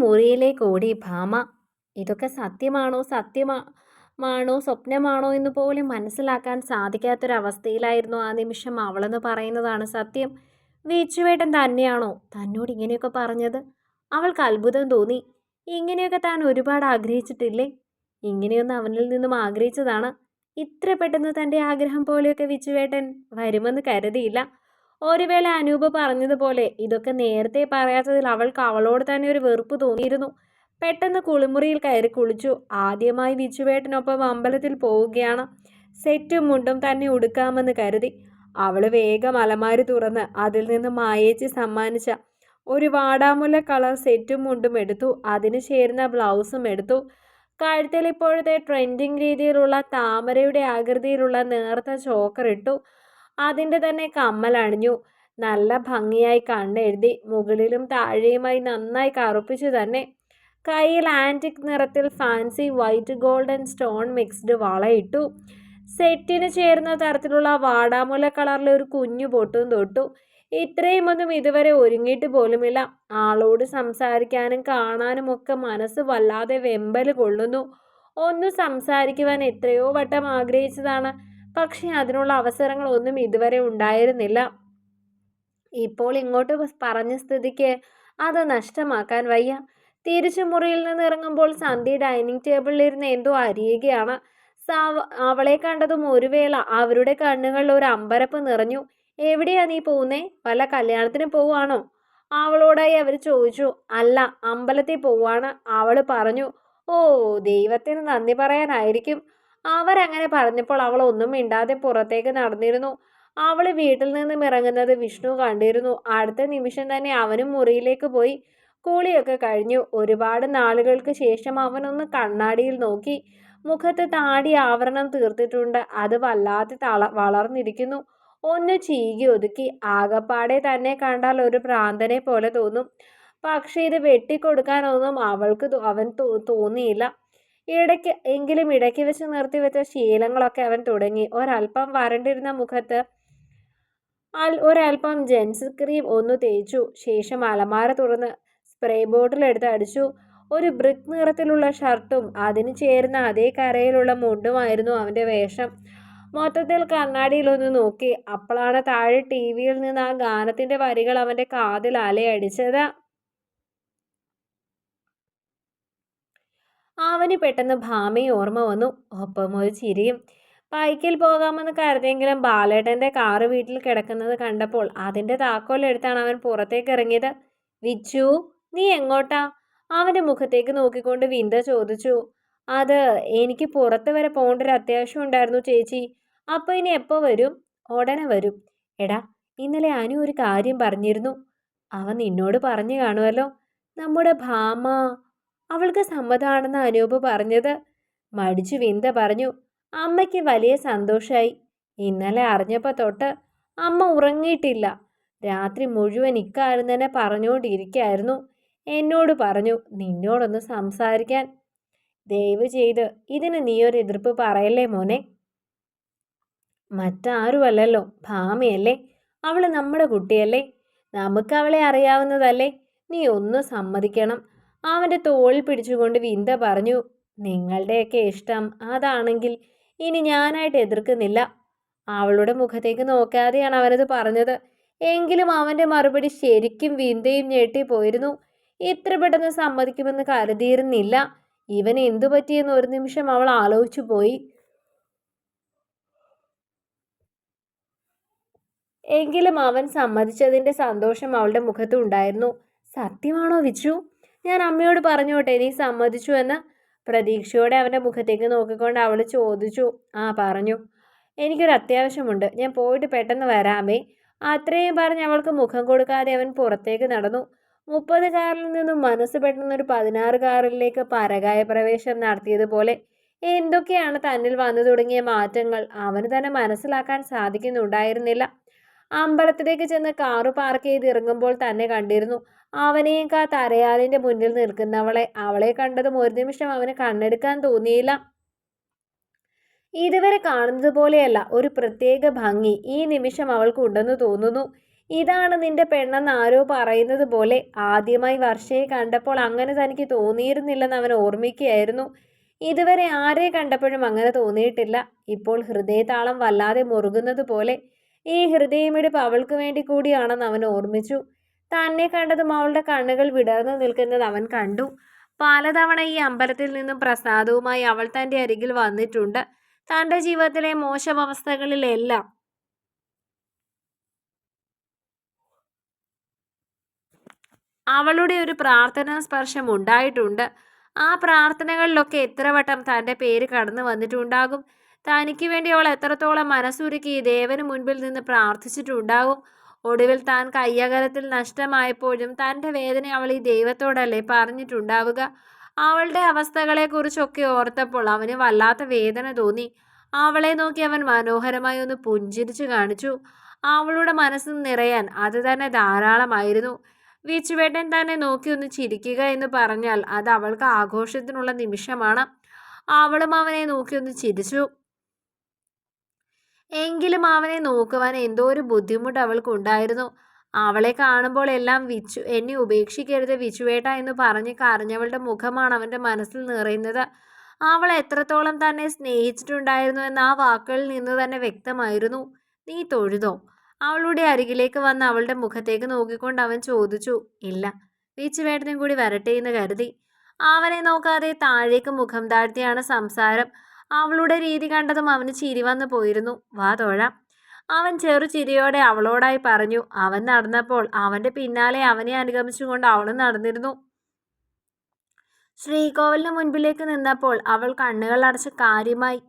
മുറിയിലേക്ക് ഓടി ഭാമ. ഇതൊക്കെ സത്യമാണോ? സത്യമാ മാണോ? സ്വപ്നമാണോ എന്ന് പോലും മനസ്സിലാക്കാൻ സാധിക്കാത്തൊരവസ്ഥയിലായിരുന്നു ആ നിമിഷം അവളെന്ന് പറയുന്നതാണ് സത്യം. വീച്ചുവേട്ടൻ തന്നെയാണോ തന്നോട് ഇങ്ങനെയൊക്കെ പറഞ്ഞത്? അവൾക്ക് അത്ഭുതം തോന്നി. ഇങ്ങനെയൊക്കെ താൻ ഒരുപാട് ആഗ്രഹിച്ചിട്ടില്ലേ? ഇങ്ങനെയൊന്നും അവനിൽ നിന്നും ആഗ്രഹിച്ചതാണ്. ഇത്ര പെട്ടെന്ന് തന്റെ ആഗ്രഹം പോലെയൊക്കെ വിച്ചുവേട്ടൻ വരുമെന്ന് കരുതിയില്ല. ഒരു വേള അനൂപ് പറഞ്ഞതുപോലെ ഇതൊക്കെ നേരത്തെ പറയാത്തതിൽ അവൾക്ക് അവളോട് തന്നെ ഒരു വെറുപ്പ് തോന്നിയിരുന്നു. പെട്ടെന്ന് കുളിമുറിയിൽ കയറി കുളിച്ചു. ആദ്യമായി വിച്ചുവേട്ടനൊപ്പം അമ്പലത്തിൽ പോവുകയാണ്. സെറ്റും മുണ്ടും തന്നെ ഉടുക്കാമെന്ന് കരുതി. അവൾ വേഗം അലമാരി തുറന്ന് അതിൽ നിന്ന് മായേച്ചി സമ്മാനിച്ച ഒരു വാടാമുല കളർ സെറ്റും മുണ്ടും എടുത്തു. അതിന് ചേരുന്ന ബ്ലൗസും എടുത്തു. കഴുത്തിൽ ഇപ്പോഴത്തെ ട്രെൻഡിങ് രീതിയിലുള്ള താമരയുടെ ആകൃതിയിലുള്ള നേർത്ത ചോക്കർ ഇട്ടു അതിന്റെ തന്നെ കമ്മൽ അണിഞ്ഞു. നല്ല ഭംഗിയായി കണ്ണെഴുതി മുകളിലും താഴെയുമായി നന്നായി കറുപ്പിച്ചു തന്നെ. കയ്യിൽ ആന്റിക് നിറത്തിൽ fancy white golden stone mixed വളയിട്ടു. സെറ്റിന് ചേർന്ന തരത്തിലുള്ള വാടാമുല കളറിലെ ഒരു കുഞ്ഞു പൊട്ടും തൊട്ടു. ഇത്രയും ഒന്നും ഇതുവരെ ഒരുങ്ങിയിട്ട് പോലുമില്ല. ആളോട് സംസാരിക്കാനും കാണാനും ഒക്കെ മനസ്സ് വല്ലാതെ വെമ്പൽ കൊള്ളുന്നു. ഒന്ന് സംസാരിക്കുവാൻ എത്രയോ വട്ടം ആഗ്രഹിച്ചതാണ്. പക്ഷെ അതിനുള്ള അവസരങ്ങളൊന്നും ഇതുവരെ ഉണ്ടായിരുന്നില്ല. ഇപ്പോൾ ഇങ്ങോട്ട് പറഞ്ഞ സ്ഥിതിക്ക് അത് നഷ്ടമാക്കാൻ വയ്യ. തിരിച്ചു മുറിയിൽ നിന്ന് ഇറങ്ങുമ്പോൾ സന്ധ്യ ഡൈനിങ് ടേബിളിലിരുന്ന് എന്തോ അരിയുകയാണ്. സാവ അവളെ കണ്ടതും ഒരു വേള അവരുടെ കണ്ണുകളിൽ ഒരു അമ്പരപ്പ് നിറഞ്ഞു. എവിടെയാ നീ പോകുന്നേ വല്ല കല്യാണത്തിന് പോവാണോ അവളോടായി അവർ ചോദിച്ചു. അല്ല അമ്പലത്തിൽ പോവാണ് അവൾ പറഞ്ഞു. ഓ ദൈവത്തിന് നന്ദി പറയാനായിരിക്കും. അവരങ്ങനെ പറഞ്ഞപ്പോൾ അവൾ ഒന്നും മിണ്ടാതെ പുറത്തേക്ക് നടന്നിരുന്നു. അവൾ വീട്ടിൽ നിന്നും ഇറങ്ങുന്നത് വിഷ്ണു കണ്ടിരുന്നു. അടുത്ത നിമിഷം തന്നെ അവനും മുറിയിലേക്ക് പോയി. കൂളിയൊക്കെ കഴിഞ്ഞു. ഒരുപാട് നാളുകൾക്ക് ശേഷം അവനൊന്ന് കണ്ണാടിയിൽ നോക്കി. മുഖത്ത് താടി ആവരണം തീർത്തിട്ടുണ്ട്. അത് വല്ലാതെ തള വളർന്നിരിക്കുന്നു. ഒന്ന് ചീകി ഒതുക്കി. ആകപ്പാടെ തന്നെ കണ്ടാൽ ഒരു ഭ്രാന്തനെ പോലെ തോന്നും. പക്ഷേ ഇത് വെട്ടിക്കൊടുക്കാനൊന്നും അവൾക്ക് അവൻ തോന്നിയില്ല. ഇടയ്ക്ക് എങ്കിലും ഇടയ്ക്ക് വെച്ച് നിർത്തി നിർത്തിവെച്ച ശീലങ്ങളൊക്കെ അവൻ തുടങ്ങി. ഒരല്പം വരണ്ടിരുന്ന മുഖത്ത് ഒരല്പം ജെൻസ് ക്രീം ഒന്ന് തേച്ചു. ശേഷം അലമാര തുറന്ന് സ്പ്രേ ബോട്ടിൽ എടുത്ത് അടിച്ചു. ഒരു ബ്രിക് നിറത്തിലുള്ള ഷർട്ടും അതിന് ചേരുന്ന അതേ കരയിലുള്ള മുണ്ടുമായിരുന്നു അവന്റെ വേഷം. മൊത്തത്തിൽ കണ്ണാടിയിലൊന്ന് നോക്കി. അപ്പോഴാണ് താഴെ ടി വിയിൽ നിന്ന് ആ ഗാനത്തിന്റെ വരികൾ അവന്റെ കാതിൽ അലയടിച്ചത്. അവന് പെട്ടെന്ന് ഭാമയെ ഓർമ്മ വന്നു. ഒപ്പം ഒരു ചിരിയും. ബൈക്കിൽ പോകാമെന്ന് കരുതിയെങ്കിലും ബാലേട്ടന്റെ കാറ് വീട്ടിൽ കിടക്കുന്നത് കണ്ടപ്പോൾ അതിന്റെ താക്കോലെടുത്താണ് അവൻ പുറത്തേക്ക് ഇറങ്ങിയത്. വിച്ചു നീ എങ്ങോട്ടാ? അവന്റെ മുഖത്തേക്ക് നോക്കിക്കൊണ്ട് വിന്ത ചോദിച്ചു. അത് എനിക്ക് പുറത്ത് വരെ പോകേണ്ട ഒരു അത്യാവശ്യം ഉണ്ടായിരുന്നു ചേച്ചി. അപ്പോൾ ഇനി എപ്പോൾ വരും? ഉടനെ വരും. എടാ ഇന്നലെ അനു ഒരു കാര്യം പറഞ്ഞിരുന്നു. അവൻ നിന്നോട് പറഞ്ഞു കാണുമല്ലോ. നമ്മുടെ ഭാമ അവൾക്ക് സമ്മതമാണെന്ന് അനൂപ് പറഞ്ഞത്. മടിച്ചു വിന്ദ പറഞ്ഞു അമ്മയ്ക്ക് വലിയ സന്തോഷമായി ഇന്നലെ അറിഞ്ഞപ്പോൾ തൊട്ട് അമ്മ ഉറങ്ങിയിട്ടില്ല. രാത്രി മുഴുവൻ ഇക്കാര്യം തന്നെ പറഞ്ഞുകൊണ്ടിരിക്കായിരുന്നു. എന്നോട് പറഞ്ഞു നിന്നോടൊന്ന് സംസാരിക്കാൻ. ദയവ് ചെയ്ത് ഇതിന് നീയൊരു എതിർപ്പ് പറയല്ലേ മോനെ? മറ്റാരുമല്ലല്ലോ ഭാമയല്ലേ? അവൾ നമ്മുടെ കുട്ടിയല്ലേ? നമുക്ക് അവളെ അറിയാവുന്നതല്ലേ? നീ ഒന്ന് സമ്മതിക്കണം. അവന്റെ തോളിൽ പിടിച്ചുകൊണ്ട് വിന്ദ പറഞ്ഞു നിങ്ങളുടെയൊക്കെ ഇഷ്ടം അതാണെങ്കിൽ ഇനി ഞാനായിട്ട് എതിർക്കുന്നില്ല. അവളുടെ മുഖത്തേക്ക് നോക്കാതെയാണ് അവനത് പറഞ്ഞത്. എങ്കിലും അവന്റെ മറുപടി ശരിക്കും വിന്തയും ഞെട്ടിപ്പോയിരുന്നു ഇത്ര പെട്ടെന്ന് സമ്മതിക്കുമെന്ന് കരുതിയിരുന്നില്ല. ഇവൻ എന്തു പറ്റിയെന്ന് ഒരു നിമിഷം അവൾ ആലോചിച്ചു പോയി. എങ്കിലും അവൻ സമ്മതിച്ചതിന്റെ സന്തോഷം അവളുടെ മുഖത്തുണ്ടായിരുന്നു സത്യമാണോ വിച്ചു ഞാൻ അമ്മയോട് പറഞ്ഞോട്ടെ നീ സമ്മതിച്ചു എന്ന് പ്രതീക്ഷയോടെ അവന്റെ മുഖത്തേക്ക് നോക്കിക്കൊണ്ട് അവൾ ചോദിച്ചു. ആ പറഞ്ഞു. എനിക്കൊരു അത്യാവശ്യമുണ്ട്. ഞാൻ പോയിട്ട് പെട്ടെന്ന് വരാമേ അത്രയും പറഞ്ഞ് അവൾക്ക് മുഖം കൊടുക്കാതെ അവൻ പുറത്തേക്ക് നടന്നു. മുപ്പത് കാറിൽ നിന്നും മനസ്സ് പെട്ടെന്നൊരു പതിനാറ് കാറിലേക്ക് പരകായ പ്രവേശം നടത്തിയതുപോലെ എന്തൊക്കെയാണ് തന്നിൽ വന്നു തുടങ്ങിയ മാറ്റങ്ങൾ അവന് തന്നെ മനസ്സിലാക്കാൻ സാധിക്കുന്നുണ്ടായിരുന്നില്ല. അമ്പലത്തിലേക്ക് ചെന്ന് കാറ് പാർക്ക് ചെയ്ത് ഇറങ്ങുമ്പോൾ തന്നെ കണ്ടിരുന്നു അവനെയും കാ തരയാലിന്റെ മുന്നിൽ നിൽക്കുന്നവളെ അവളെ കണ്ടതും ഒരു നിമിഷം അവന് കണ്ണെടുക്കാൻ തോന്നിയില്ല. ഇതുവരെ കാണുന്നത് പോലെയല്ല ഒരു പ്രത്യേക ഭംഗി. ഈ നിമിഷം അവൾക്കുണ്ടെന്ന് തോന്നുന്നു. ഇതാണ് നിന്റെ പെണ്ണെന്ന് ആരോ പറയുന്നത് പോലെ. ആദ്യമായി വർഷയെ കണ്ടപ്പോൾ അങ്ങനെ തനിക്ക് തോന്നിയിരുന്നില്ലെന്ന് അവൻ ഓർമ്മിക്കുകയായിരുന്നു. ഇതുവരെ ആരെ കണ്ടപ്പോഴും അങ്ങനെ തോന്നിയിട്ടില്ല. ഇപ്പോൾ ഹൃദയതാളം വല്ലാതെ മുറുകുന്നത് പോലെ. ഈ ഹൃദയമിടിപ്പ് അവൾക്ക് വേണ്ടി കൂടിയാണെന്ന് അവൻ ഓർമ്മിച്ചു. തന്നെ കണ്ടതും അവളുടെ കണ്ണുകൾ വിടർന്നു നിൽക്കുന്നത് അവൻ കണ്ടു. പലതവണ ഈ അമ്പലത്തിൽ നിന്നും പ്രസാദവുമായി അവൾ തന്റെ അരികിൽ വന്നിട്ടുണ്ട്. തന്റെ ജീവിതത്തിലെ മോശം അവസ്ഥകളിലെല്ലാം അവളുടെ ഒരു പ്രാർത്ഥനാ സ്പർശം ഉണ്ടായിട്ടുണ്ട്. ആ പ്രാർത്ഥനകളിലൊക്കെ എത്ര വട്ടം തന്റെ പേര് കടന്നു വന്നിട്ടുണ്ടാകും? തനിക്ക് വേണ്ടി അവൾ എത്രത്തോളം മനസ്സുരുക്കി ദേവന് മുൻപിൽ നിന്ന് പ്രാർത്ഥിച്ചിട്ടുണ്ടാകും? ഒടുവിൽ താൻ കയ്യകലത്തിൽ നഷ്ടമായപ്പോഴും തന്റെ വേദന അവൾ ഈ ദൈവത്തോടല്ലേ പറഞ്ഞിട്ടുണ്ടാവുക? അവളുടെ അവസ്ഥകളെക്കുറിച്ചൊക്കെ ഓർത്തപ്പോൾ അവന് വല്ലാത്ത വേദന തോന്നി. അവളെ നോക്കി അവൻ മനോഹരമായി ഒന്ന് പുഞ്ചിരിച്ചു കാണിച്ചു. അവളുടെ മനസ്സ് നിറയാൻ അത് തന്നെ ധാരാളമായിരുന്നു. വിച്ചുവേട്ടൻ തന്നെ നോക്കി ഒന്ന് ചിരിക്കുക എന്ന് പറഞ്ഞാൽ അത് അവൾക്ക് ആഘോഷത്തിനുള്ള നിമിഷമാണ്. അവളും അവനെ നോക്കി ഒന്ന് ചിരിച്ചു. എങ്കിലും അവനെ നോക്കുവാൻ എന്തോ ഒരു ബുദ്ധിമുട്ട് അവൾക്കുണ്ടായിരുന്നു അവളെ കാണുമ്പോൾ എല്ലാം വിച്ചു. എന്നെ ഉപേക്ഷിക്കരുത് വിച്ചുവേട്ട എന്ന് പറഞ്ഞ് കരഞ്ഞവളുടെ മുഖമാണ് അവന്റെ മനസ്സിൽ നിറയുന്നത്. അവൾ എത്രത്തോളം തന്നെ സ്നേഹിച്ചിട്ടുണ്ടായിരുന്നു എന്ന് ആ വാക്കുകളിൽ നിന്ന് തന്നെ വ്യക്തമായിരുന്നു. നീ തൊഴുതോ അവളുടെ അരികിലേക്ക് വന്ന് അവളുടെ മുഖത്തേക്ക് നോക്കിക്കൊണ്ട് അവൻ ചോദിച്ചു. ഇല്ല. വിച്ചുവേട്ടനും കൂടി വരട്ടെ എന്ന് കരുതി. അവനെ നോക്കാതെ താഴേക്ക് മുഖം താഴ്ത്തിയാണ് സംസാരം. അവളുടെ രീതി കണ്ടതും അവന് ചിരി വന്നു പോയിരുന്നു. വാ തോഴാം. അവൻ ചെറു ചിരിയോടെ അവളോടായി പറഞ്ഞു. അവൻ നടന്നപ്പോൾ അവന്റെ പിന്നാലെ അവനെ അനുഗമിച്ചുകൊണ്ട് അവളും നടന്നിരുന്നു. ശ്രീകോവിലിന് മുൻപിലേക്ക് നിന്നപ്പോൾ അവൾ കണ്ണുകൾ അടച്ച് കാര്യമായി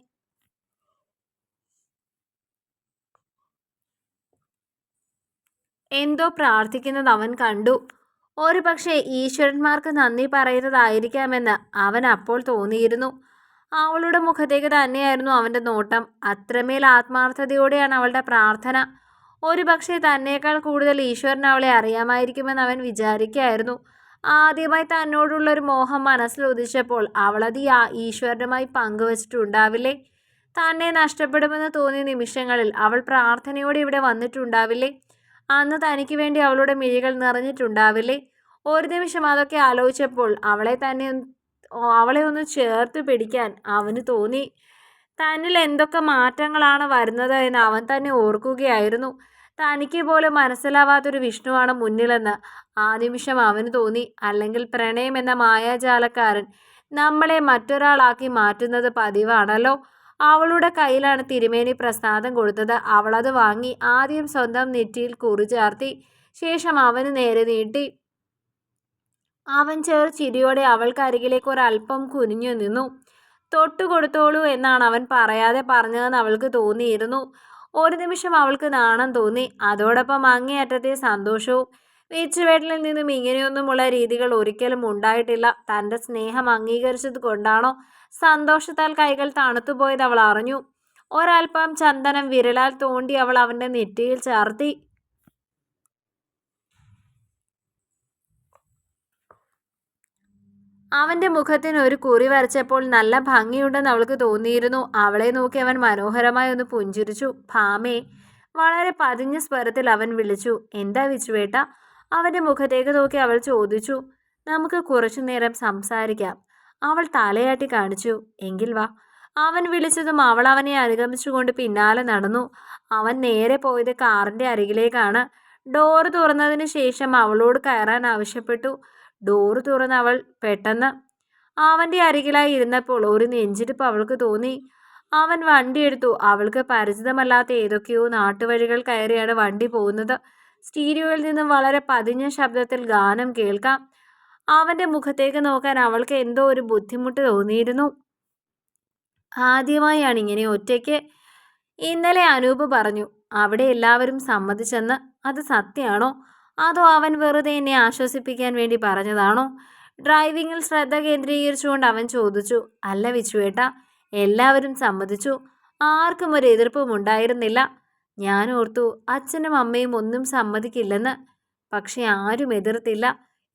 എന്തോ പ്രാർത്ഥിക്കുന്നത് അവൻ കണ്ടു. ഒരു പക്ഷേ ഈശ്വരന്മാർക്ക് നന്ദി പറയുന്നതായിരിക്കാമെന്ന് അവൻ അപ്പോൾ തോന്നിയിരുന്നു. അവളുടെ മുഖത്തേക്ക് തന്നെയായിരുന്നു അവന്റെ നോട്ടം. അത്രമേൽ ആത്മാർത്ഥതയോടെയാണ് അവളുടെ പ്രാർത്ഥന. ഒരു പക്ഷേ തന്നേക്കാൾ കൂടുതൽ ഈശ്വരൻ അവളെ അറിയാമായിരിക്കുമെന്ന് അവൻ വിചാരിക്കുകയായിരുന്നു. ആദ്യമായി തന്നോടുള്ളൊരു മോഹം മനസ്സിൽ ഉദിച്ചപ്പോൾ അവളത് ഈശ്വരനുമായി പങ്കുവച്ചിട്ടുണ്ടാവില്ലേ? തന്നെ നഷ്ടപ്പെടുമെന്ന് തോന്നിയ നിമിഷങ്ങളിൽ അവൾ പ്രാർത്ഥനയോടെ ഇവിടെ വന്നിട്ടുണ്ടാവില്ലേ? അന്ന് തനിക്ക് വേണ്ടി അവളുടെ മിഴികൾ നിറഞ്ഞിട്ടുണ്ടാവില്ലേ? ഒരു നിമിഷം അതൊക്കെ ആലോചിച്ചപ്പോൾ അവളെ തന്നെ അവളെ ഒന്ന് ചേർത്ത് പിടിക്കാൻ അവന് തോന്നി. തന്നിൽ എന്തൊക്കെ മാറ്റങ്ങളാണ് വരുന്നത് എന്ന് അവൻ തന്നെ ഓർക്കുകയായിരുന്നു. തനിക്ക് പോലും മനസ്സിലാവാത്തൊരു വിഷ്ണുവാണ് മുന്നിലെന്ന് ആ നിമിഷം അവന് തോന്നി. അല്ലെങ്കിൽ പ്രണയം എന്ന മായാജാലക്കാരൻ നമ്മളെ മറ്റൊരാളാക്കി മാറ്റുന്നത് പതിവാണല്ലോ. അവളുടെ കയ്യിലാണ് തിരുമേനി പ്രസാദം കൊടുത്തത്. അവളത് വാങ്ങി ആദ്യം സ്വന്തം നെറ്റിയിൽ കുറിചാർത്തി. ശേഷം അവന് നേരെ നീട്ടി. അവൻ ചേർ ചിരിയോടെ അവൾക്കരികിലേക്ക് ഒരല്പം കുനിഞ്ഞു നിന്നു. തൊട്ടു കൊടുത്തോളൂ എന്നാണ് അവൻ പറയാതെ പറഞ്ഞതെന്ന് അവൾക്ക് തോന്നിയിരുന്നു. ഒരു നിമിഷം അവൾക്ക് നാണം തോന്നി. അതോടൊപ്പം അങ്ങേയറ്റത്തെ സന്തോഷവും. വീച്ചുവേട്ടലിൽ നിന്നും ഇങ്ങനെയൊന്നുമുള്ള രീതികൾ ഒരിക്കലും ഉണ്ടായിട്ടില്ല. തന്റെ സ്നേഹം അംഗീകരിച്ചത് കൊണ്ടാണോ സന്തോഷത്താൽ കൈകൾ തണുത്തുപോയത് അവൾ അറിഞ്ഞു. ഒരൽപ്പം ചന്ദനം വിരലാൽ തോണ്ടി അവൾ അവന്റെ നെറ്റിയിൽ ചാർത്തി. അവന്റെ മുഖത്തിന് ഒരു കുറി വരച്ചപ്പോൾ നല്ല ഭംഗിയുണ്ടെന്ന് അവൾക്ക് തോന്നിയിരുന്നു. അവളെ നോക്കി അവൻ മനോഹരമായി ഒന്ന് പുഞ്ചിരിച്ചു. ഭാമേ വളരെ പതിഞ്ഞ സ്വരത്തിൽ അവൻ വിളിച്ചു. എന്താ വിച്ചുവേട്ട? അവന്റെ മുഖത്തേക്ക് നോക്കി അവൾ ചോദിച്ചു. നമുക്ക് കുറച്ചു നേരം സംസാരിക്കാം. അവൾ തലയാട്ടി കാണിച്ചു. എങ്കിൽ വാ. അവൻ വിളിച്ചതും അവൾ അവനെ അനുഗമിച്ചുകൊണ്ട് പിന്നാലെ നടന്നു. അവൻ നേരെ പോയത് കാറിന്റെ അരികിലേക്കാണ്. ഡോറ് തുറന്നതിന് ശേഷം അവളോട് കയറാൻ ആവശ്യപ്പെട്ടു. ഡോറ് തുറന്ന് അവൾ പെട്ടെന്ന് അവന്റെ അരികിലായി ഇരുന്നപ്പോൾ ഒരു നെഞ്ചിരിപ്പ് അവൾക്ക് തോന്നി. അവൻ വണ്ടി എടുത്തു. അവൾക്ക് പരിചിതമല്ലാത്ത ഏതൊക്കെയോ നാട്ടുവഴികൾ കയറിയാണ് വണ്ടി പോകുന്നത്. സ്റ്റീരിയോയിൽ നിന്നും വളരെ പതിഞ്ഞ ശബ്ദത്തിൽ ഗാനം കേൾക്കാം. അവന്റെ മുഖത്തേക്ക് നോക്കാൻ അവൾക്ക് എന്തോ ഒരു ബുദ്ധിമുട്ട് തോന്നിയിരുന്നു. ആദ്യമായാണ് ഇങ്ങനെ ഒറ്റയ്ക്ക്. ഇന്നലെ അനൂപ് പറഞ്ഞു അവിടെ എല്ലാവരും സമ്മതിച്ചെന്ന്. അത് സത്യമാണോ? അതോ അവൻ വെറുതെ എന്നെ ആശ്വസിപ്പിക്കാൻ വേണ്ടി പറഞ്ഞതാണോ? ഡ്രൈവിങ്ങിൽ ശ്രദ്ധ കേന്ദ്രീകരിച്ചുകൊണ്ട് അവൻ ചോദിച്ചു. അല്ല വിച്ചുവേട്ട എല്ലാവരും സമ്മതിച്ചു. ആർക്കും ഒരു എതിർപ്പും ഉണ്ടായിരുന്നില്ല. ഞാൻ ഓർത്തു അച്ഛനും അമ്മയും ഒന്നും സമ്മതിക്കില്ലെന്ന്. പക്ഷെ ആരും എതിർത്തില്ല.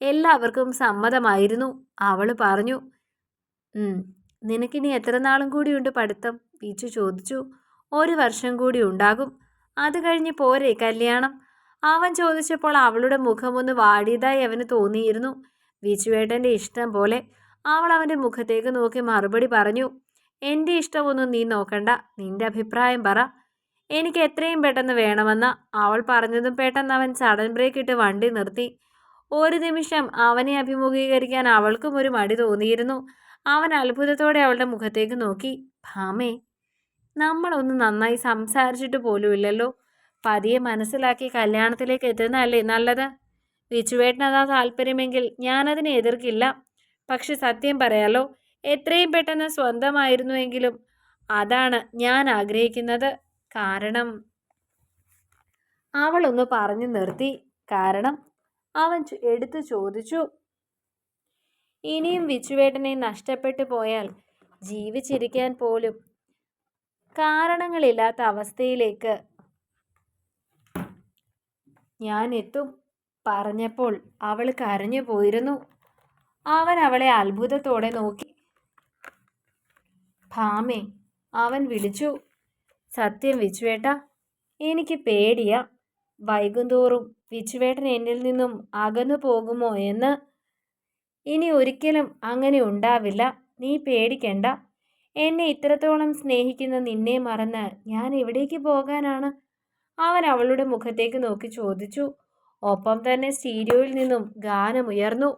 എല്ലാവർക്കും സമ്മതമായിരുന്നു. അവൾ പറഞ്ഞു നിനക്കിനി എത്ര നാളും കൂടിയുണ്ട് പഠിത്തം? പീച്ചു ചോദിച്ചു. ഒരു വർഷം കൂടി ഉണ്ടാകും. അത് കഴിഞ്ഞ് പോരെ കല്യാണം. അവൻ ചോദിച്ചപ്പോൾ അവളുടെ മുഖമൊന്ന് വാടിയതായി അവന് തോന്നിയിരുന്നു. വിച്ചുവേട്ടന്റെ ഇഷ്ടം പോലെ അവൾ അവന്റെ മുഖത്തേക്ക് നോക്കി മറുപടി പറഞ്ഞു എന്റെ ഇഷ്ടമൊന്നും നീ നോക്കണ്ട നിന്റെ അഭിപ്രായം പറ. എനിക്ക് എത്രയും പെട്ടെന്ന് വേണമെന്ന. അവൾ പറഞ്ഞതും പെട്ടെന്ന് അവൻ സഡൻ ബ്രേക്ക് ഇട്ട് വണ്ടി നിർത്തി. ഒരു നിമിഷം അവനെ അഭിമുഖീകരിക്കാൻ അവൾക്കും ഒരു മടി തോന്നിയിരുന്നു. അവൻ അത്ഭുതത്തോടെ അവളുടെ മുഖത്തേക്ക് നോക്കി ഭാമേ നമ്മളൊന്ന് നന്നായി സംസാരിച്ചിട്ട് പോലുമില്ലല്ലോ. പതിയെ മനസ്സിലാക്കി കല്യാണത്തിലേക്ക് എത്തുന്നതല്ലേ നല്ലത്? വിച്ചുവേട്ടനതാ താല്പര്യമെങ്കിൽ ഞാനതിനെ എതിർക്കില്ല. പക്ഷെ സത്യം പറയാലോ എത്രയും പെട്ടെന്ന് സ്വന്തമായിരുന്നുവെങ്കിലും അതാണ് ഞാൻ ആഗ്രഹിക്കുന്നത്. കാരണം അവളൊന്ന് പറഞ്ഞു നിർത്തി. കാരണം അവൻ എടുത്തു ചോദിച്ചു. ഇനിയും വിച്ചുവേട്ടനെ നഷ്ടപ്പെട്ടു പോയാൽ ജീവിച്ചിരിക്കാൻ പോലും കാരണങ്ങളില്ലാത്ത അവസ്ഥയിലേക്ക് ഞാൻ എത്തും പറഞ്ഞപ്പോൾ അവൾ കരഞ്ഞു പോയിരുന്നു. അവൻ അവളെ അത്ഭുതത്തോടെ നോക്കി. ഭാമേ അവൻ വിളിച്ചു. സത്യം വിച്ചുവേട്ട എനിക്ക് പേടിയ. വൈകുന്തോറും വിച്ചുവേട്ടൻ എന്നിൽ നിന്നും അകന്നു പോകുമോ എന്ന്. ഇനി ഒരിക്കലും അങ്ങനെ ഉണ്ടാവില്ല. നീ പേടിക്കണ്ട. എന്നെ ഇത്രത്തോളം സ്നേഹിക്കുന്ന നിന്നെ മറന്ന് ഞാൻ എവിടേക്ക് പോകാനാണ്? അവൻ അവളുടെ മുഖത്തേക്ക് നോക്കി ചോദിച്ചു. ഒപ്പം തന്നെ സ്റ്റീരിയോയിൽ നിന്നും ഗാനമുയർന്നു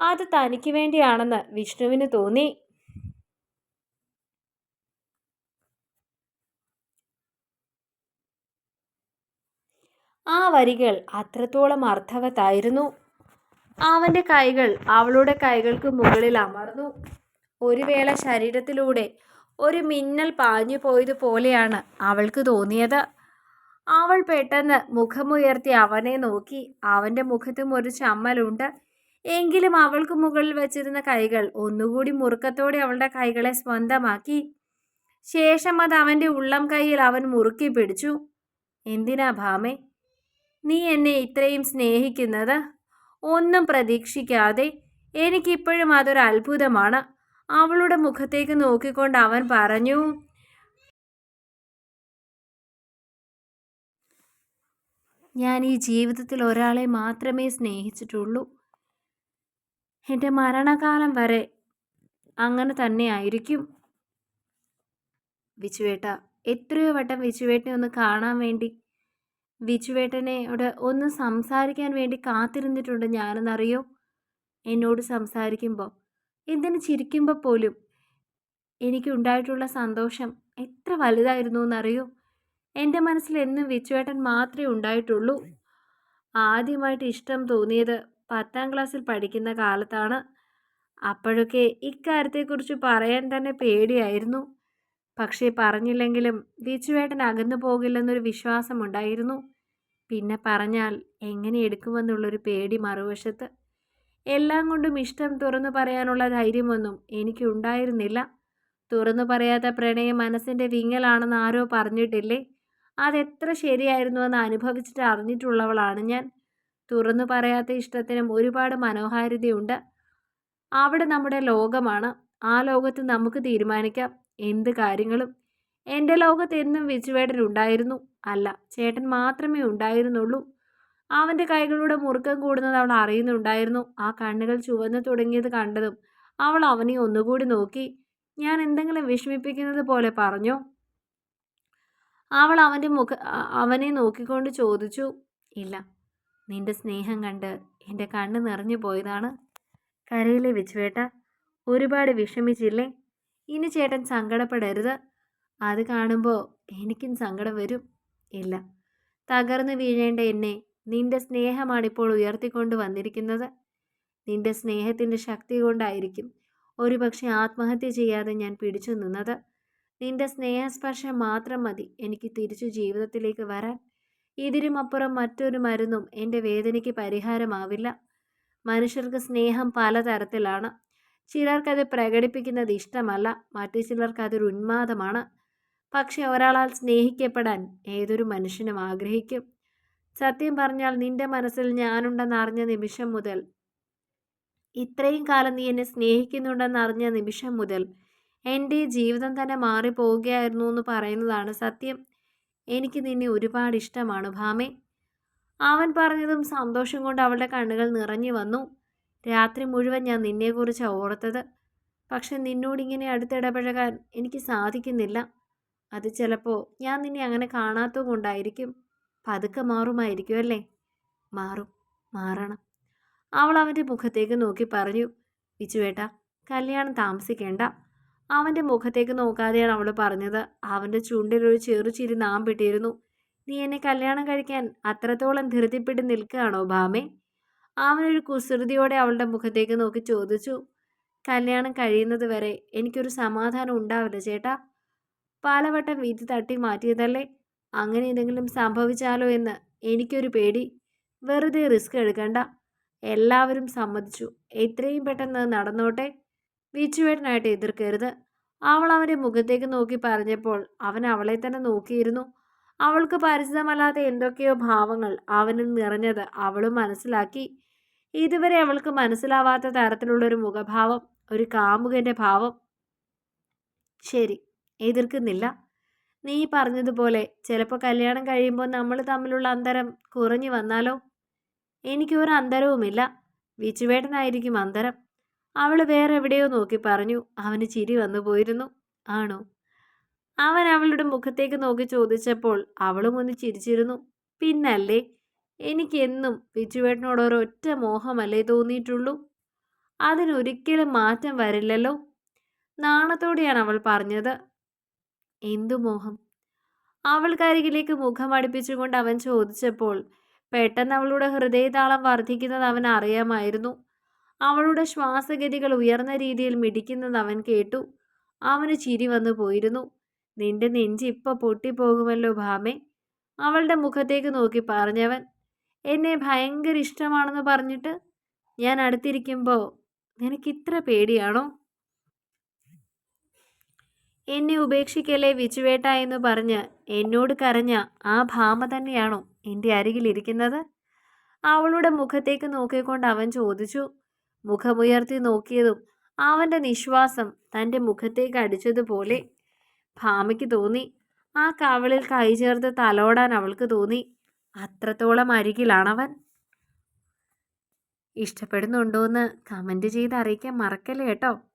അത് തനിക്ക് വേണ്ടിയാണെന്ന് വിഷ്ണുവിന് തോന്നി. ആ വരികൾ അത്രത്തോളം അർത്ഥവത്തായിരുന്നു. അവന്റെ കൈകൾ അവളുടെ കൈകൾക്ക് മുകളിൽ അമർന്നു. ഒരു വേള ശരീരത്തിലൂടെ ഒരു മിന്നൽ പാഞ്ഞു പോയതുപോലെയാണ് അവൾക്ക് തോന്നിയത്. അവൾ പെട്ടെന്ന് മുഖമുയർത്തി അവനെ നോക്കി. അവന്റെ മുഖത്തും ഒരു ചമ്മലുണ്ട്. എങ്കിലും അവൾക്ക് മുകളിൽ വച്ചിരുന്ന കൈകൾ ഒന്നുകൂടി മുറുക്കത്തോടെ അവളുടെ കൈകളെ സ്വന്തമാക്കി. ശേഷം അത് അവന്റെ ഉള്ളം കൈയിൽ അവൻ മുറുക്കി പിടിച്ചു. എന്തിനാ ഭാമേ? നീ എന്നെ ഇത്രയും സ്നേഹിക്കുന്നത്? ഒന്നും പ്രതീക്ഷിക്കാതെ എനിക്കിപ്പോഴും അതൊരു അത്ഭുതമാണ് അവളുടെ മുഖത്തേക്ക് നോക്കിക്കൊണ്ട് അവൻ പറഞ്ഞു ഞാൻ ഈ ജീവിതത്തിൽ ഒരാളെ മാത്രമേ സ്നേഹിച്ചിട്ടുള്ളൂ. എന്റെ മരണകാലം വരെ അങ്ങനെ തന്നെ ആയിരിക്കും. വിച്ചുവേട്ട എത്രയോ വട്ടം വിച്ചുവേട്ടനെ ഒന്ന് കാണാൻ വേണ്ടി വിച്ചുവേട്ടനോട് ഒന്ന് സംസാരിക്കാൻ വേണ്ടി കാത്തിരുന്നിട്ടുണ്ട് ഞാനെന്നറിയോ? എന്നോട് സംസാരിക്കുമ്പോൾ എന്തിന് ചിരിക്കുമ്പോൾ പോലും എനിക്കുണ്ടായിട്ടുള്ള സന്തോഷം എത്ര വലുതായിരുന്നു എന്നറിയോ? എന്റെ മനസ്സിൽ എന്നും വിച്ചുവേട്ടൻ മാത്രമേ ഉണ്ടായിട്ടുള്ളൂ. ആദ്യമായിട്ട് ഇഷ്ടം തോന്നിയത് പത്താം ക്ലാസ്സിൽ പഠിക്കുന്ന കാലത്താണ്. അപ്പോഴൊക്കെ ഇക്കാര്യത്തെക്കുറിച്ച് പറയാൻ തന്നെ പേടിയായിരുന്നു. പക്ഷേ പറഞ്ഞില്ലെങ്കിലും വിച്ചുവേട്ടൻ അകന്നു പോകില്ലെന്നൊരു വിശ്വാസമുണ്ടായിരുന്നു പിന്നെ പറഞ്ഞാൽ എങ്ങനെ എടുക്കുമെന്നുള്ളൊരു പേടി മറുവശത്ത്. എല്ലാം കൊണ്ടും ഇഷ്ടം തുറന്നു പറയാനുള്ള ധൈര്യമൊന്നും എനിക്കുണ്ടായിരുന്നില്ല തുറന്നു പറയാത്ത പ്രണയം മനസ്സിന്റെ വിങ്ങലാണെന്ന് ആരോ പറഞ്ഞിട്ടില്ലേ? അതെത്ര ശരിയായിരുന്നു എന്ന് അനുഭവിച്ചിട്ട് അറിഞ്ഞിട്ടുള്ളവളാണ് ഞാൻ. തുറന്നു പറയാത്ത ഇഷ്ടത്തിനും ഒരുപാട് മനോഹാരിതയുണ്ട്. അവിടെ നമ്മുടെ ലോകമാണ്. ആ ലോകത്ത് നമുക്ക് തീരുമാനിക്കാം. എന്ത് കാര്യങ്ങളും. എന്റെ ലോകത്ത് എന്നും വിച്ചുവേട്ടൻ ഉണ്ടായിരുന്നു. അല്ല ചേട്ടൻ മാത്രമേ ഉണ്ടായിരുന്നുള്ളൂ. അവന്റെ കൈകളുടെ മുറുക്കം കൂടുന്നത് അവൾ അറിയുന്നുണ്ടായിരുന്നു. ആ കണ്ണുകൾ ചുവന്നു തുടങ്ങിയത് കണ്ടതും അവൾ അവനെ ഒന്നുകൂടി നോക്കി. ഞാൻ എന്തെങ്കിലും വിഷമിപ്പിക്കുന്നത് പോലെ പറഞ്ഞോ? അവൾ അവന്റെ മുഖ അവനെ നോക്കിക്കൊണ്ട് ചോദിച്ചു ഇല്ല നിന്റെ സ്നേഹം കണ്ട് എന്റെ കണ്ണ് നിറഞ്ഞു പോയതാണ് കരയിലെ വിച്ചുവേട്ട. ഒരുപാട് വിഷമിച്ചില്ലേ? ഇനി ചേട്ടൻ സങ്കടപ്പെടരുത്. അത് കാണുമ്പോൾ എനിക്കും സങ്കടം വരും. ഇല്ല തകർന്നു വീഴേണ്ട എന്നെ നിന്റെ സ്നേഹമാണിപ്പോൾ ഉയർത്തിക്കൊണ്ട് വന്നിരിക്കുന്നത്. നിന്റെ സ്നേഹത്തിന്റെ ശക്തി കൊണ്ടായിരിക്കും ഒരുപക്ഷെ ആത്മഹത്യ ചെയ്യാതെ ഞാൻ പിടിച്ചു നിന്നത്. നിന്റെ സ്നേഹസ്പർശം മാത്രം മതി. എനിക്ക് തിരിച്ചു ജീവിതത്തിലേക്ക് വരാൻ. ഇതിനുമപ്പുറം മറ്റൊരു മരുന്നും എന്റെ വേദനയ്ക്ക് പരിഹാരമാവില്ല. മനുഷ്യർക്ക് സ്നേഹം പലതരത്തിലാണ്. ചിലർക്കത് പ്രകടിപ്പിക്കുന്നത് ഇഷ്ടമല്ല. മറ്റു ചിലർക്ക് അതൊരു ഉന്മാദമാണ്. പക്ഷെ ഒരാളാൽ സ്നേഹിക്കപ്പെടാൻ ഏതൊരു മനുഷ്യനും ആഗ്രഹിക്കും. സത്യം പറഞ്ഞാൽ നിന്റെ മനസ്സിൽ ഞാനുണ്ടെന്ന് അറിഞ്ഞ നിമിഷം മുതൽ ഇത്രയും കാലം നീ എന്നെ സ്നേഹിക്കുന്നുണ്ടെന്ന് അറിഞ്ഞ നിമിഷം മുതൽ എന്റെ ജീവിതം തന്നെ മാറിപ്പോവുകയായിരുന്നു എന്ന് പറയുന്നതാണ് സത്യം. എനിക്ക് നിന്നെ ഒരുപാട് ഇഷ്ടമാണ് ഭാമേ. അവൻ പറഞ്ഞതും സന്തോഷം കൊണ്ട് അവളുടെ കണ്ണുകൾ നിറഞ്ഞു വന്നു. രാത്രി മുഴുവൻ ഞാൻ നിന്നെക്കുറിച്ച് ഓർത്തത്. പക്ഷെ നിന്നോടിങ്ങനെ അടുത്തിടപഴകാൻ എനിക്ക് സാധിക്കുന്നില്ല. അത് ചിലപ്പോൾ ഞാൻ നിന്നെ അങ്ങനെ കാണാത്തത് കൊണ്ടായിരിക്കും. പതുക്കെ മാറുമായിരിക്കും അല്ലേ? മാറും. മാറണം. അവൾ അവന്റെ മുഖത്തേക്ക് നോക്കി പറഞ്ഞു. വിച്ചുവേട്ട കല്യാണം താമസിക്കേണ്ട. അവന്റെ മുഖത്തേക്ക് നോക്കാതെയാണ് അവൾ പറഞ്ഞത്. അവന്റെ ചുണ്ടിലൊരു ചെറുചിരി നാമ്പിട്ടിരുന്നു നീ എന്നെ കല്യാണം കഴിക്കാൻ അത്രത്തോളം ധൃതിപ്പെട്ട് നിൽക്കുകയാണോ ഭാമേ? അവനൊരു കുസൃതിയോടെ അവളുടെ മുഖത്തേക്ക് നോക്കി ചോദിച്ചു. കല്യാണം കഴിയുന്നത് വരെ എനിക്കൊരു സമാധാനം ഉണ്ടാവില്ല ചേട്ടാ. പലവട്ടം വീതി തട്ടി മാറ്റിയതല്ലേ? അങ്ങനെ എന്തെങ്കിലും സംഭവിച്ചാലോ എന്ന് എനിക്കൊരു പേടി. വെറുതെ റിസ്ക് എടുക്കണ്ട. എല്ലാവരും സമ്മതിച്ചു. എത്രയും പെട്ടെന്ന് നടന്നോട്ടെ. വിച്ചുവേട്ടനായിട്ട് എതിർക്കരുത്. അവൾ അവന്റെ മുഖത്തേക്ക് നോക്കി പറഞ്ഞപ്പോൾ അവൻ അവളെ തന്നെ നോക്കിയിരുന്നു. അവൾക്ക് പരിചിതമല്ലാത്ത എന്തൊക്കെയോ ഭാവങ്ങൾ അവനിൽ നിറഞ്ഞത് അവളും മനസ്സിലാക്കി. ഇതുവരെ അവൾക്ക് മനസ്സിലാവാത്ത തരത്തിലുള്ളൊരു മുഖഭാവം ഒരു കാമുകന്റെ ഭാവം. ശരി എതിർക്കുന്നില്ല. നീ പറഞ്ഞതുപോലെ ചിലപ്പോൾ കല്യാണം കഴിയുമ്പോൾ നമ്മൾ തമ്മിലുള്ള അന്തരം കുറഞ്ഞു വന്നാലോ? എനിക്കൊരു അന്തരവുമില്ല. വിച്ചുവേട്ടനായിരിക്കും അന്തരം. അവൾ വേറെ എവിടെയോ നോക്കി പറഞ്ഞു അവന് ചിരി വന്നു പോയിരുന്നു ആണോ? അവൻ അവളുടെ മുഖത്തേക്ക് നോക്കി ചോദിച്ചപ്പോൾ അവളും ഒന്ന് ചിരിച്ചിരുന്നു. പിന്നല്ലേ എനിക്കെന്നും പിച്ചുവേട്ടനോട് ഒരൊറ്റ മോഹമല്ലേ തോന്നിയിട്ടുള്ളൂ? അതിനൊരിക്കലും മാറ്റം വരില്ലല്ലോ? നാണത്തോടെയാണ് അവൾ പറഞ്ഞത്. എന്തു മോഹം? അവൾക്കരികിലേക്ക് മുഖം അടുപ്പിച്ചുകൊണ്ട് അവൻ ചോദിച്ചപ്പോൾ പെട്ടെന്ന് അവളുടെ ഹൃദയതാളം വർദ്ധിക്കുന്നത് അവൻ അറിയാമായിരുന്നു അവളുടെ ശ്വാസഗതികൾ ഉയർന്ന രീതിയിൽ മിടിക്കുന്നത് അവൻ കേട്ടു. അവന് ചിരി വന്നു പോയിരുന്നു. നിന്റെ നെഞ്ച് ഇപ്പൊ പൊട്ടിപ്പോകുമല്ലോ ഭാമേ അവളുടെ മുഖത്തേക്ക് നോക്കി പറഞ്ഞവൻ എന്നെ ഭയങ്കര ഇഷ്ടമാണെന്ന് പറഞ്ഞിട്ട് ഞാൻ അടുത്തിരിക്കുമ്പോൾ നിനക്ക് ഇത്ര പേടിയാണോ? എന്നെ ഉപേക്ഷിക്കല്ലേ വിച്ചുവേട്ട എന്ന് പറഞ്ഞ് എന്നോട് കരഞ്ഞ ആ ഭാമ തന്നെയാണോ എന്റെ അരികിലിരിക്കുന്നത് അവളുടെ മുഖത്തേക്ക് നോക്കിക്കൊണ്ട് അവൻ ചോദിച്ചു മുഖമുയർത്തി നോക്കിയതും അവന്റെ നിശ്വാസം തന്റെ മുഖത്തേക്ക് അടിച്ചതുപോലെ ഭാമയ്ക്ക് തോന്നി. ആ കവളിൽ കൈ ചേർത്ത് തലോടാൻ അവൾക്ക് തോന്നി. അത്രത്തോളം അരികിലാണവൻ. ഇഷ്ടപ്പെടുന്നുണ്ടോയെന്ന് കമന്റ് ചെയ്ത് അറിയിക്കാൻ മറക്കല്ലേ കേട്ടോ.